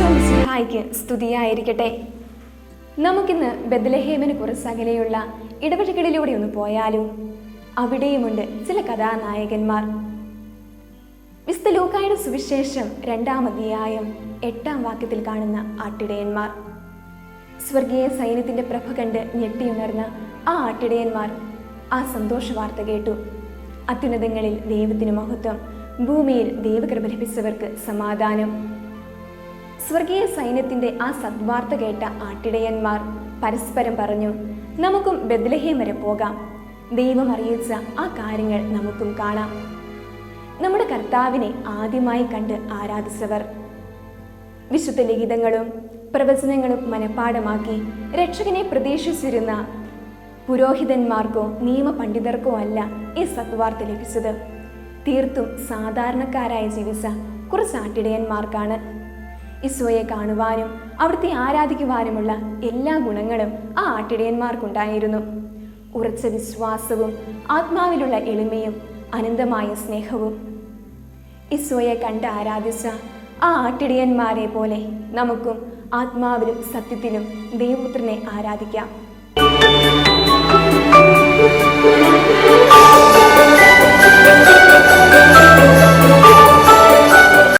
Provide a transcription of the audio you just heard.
ഈശോമിശിഹായ്ക്ക് സ്തുതിയായിരിക്കട്ടെ. നമുക്കിന്ന് ബദലഹേമിന് കുറച്ചകലെയുള്ള ഇടവഴികളിലൂടെ ഒന്ന് പോയാലും? അവിടെയുമുണ്ട് ചില കഥാനായകന്മാർ. വിസ്ത ലൂക്കായുടെ സുവിശേഷം രണ്ടാം അധ്യായം എട്ടാം വാക്യത്തിൽ കാണുന്ന ആട്ടിടയന്മാർ. സ്വർഗീയ സൈന്യത്തിന്റെ പ്രഭ കണ്ട് ഞെട്ടിയുണർന്ന ആ ആട്ടിടയന്മാർ ആ സന്തോഷ വാർത്ത കേട്ടു. അത്യുന്നതങ്ങളിൽ ദൈവത്തിന് മഹത്വം ഭൂമിയിൽ ദൈവകൃപ ലഭിച്ചവർക്ക് സമാധാനം. സ്വർഗീയ സൈന്യത്തിന്റെ ആ സദ്വാർത്ത കേട്ട ആട്ടിടയന്മാർ പരസ്പരം പറഞ്ഞു നമുക്കും ബദ്ലഹേം വരെ പോകാം. ദൈവം അറിയിച്ച ആ കാര്യങ്ങൾ നമുക്കും കാണാം. നമ്മുടെ കർത്താവിനെ ആദ്യമായി കണ്ട് ആരാധിച്ചവർ. വിശുദ്ധ ലിഖിതങ്ങളും പ്രവചനങ്ങളും മനഃപ്പാടമാക്കി രക്ഷകനെ പ്രതീക്ഷിച്ചിരുന്ന പുരോഹിതന്മാർക്കോ നിയമപണ്ഡിതർക്കോ അല്ല ഈ സത്വാർത്ത ലഭിച്ചത്. തീർത്തും സാധാരണക്കാരായി ജീവിച്ച കുറച്ച് ആട്ടിടയന്മാർക്കാണ് ഈശോയെ കാണുവാനും അവിടുത്തെ ആരാധിക്കുവാനുമുള്ള എല്ലാ ഗുണങ്ങളും ആ ആട്ടിടയന്മാർക്കുണ്ടായിരുന്നു. ഉറച്ച വിശ്വാസവും ആത്മാവിലുള്ള എളിമയും അനന്തമായ സ്നേഹവും. ഈശോയെ കണ്ട് ആരാധിച്ച ആ ആട്ടിടയന്മാരെ പോലെ നമുക്കും ആത്മാവിലും സത്യത്തിലും ദൈവപുത്രനെ ആരാധിക്കാം.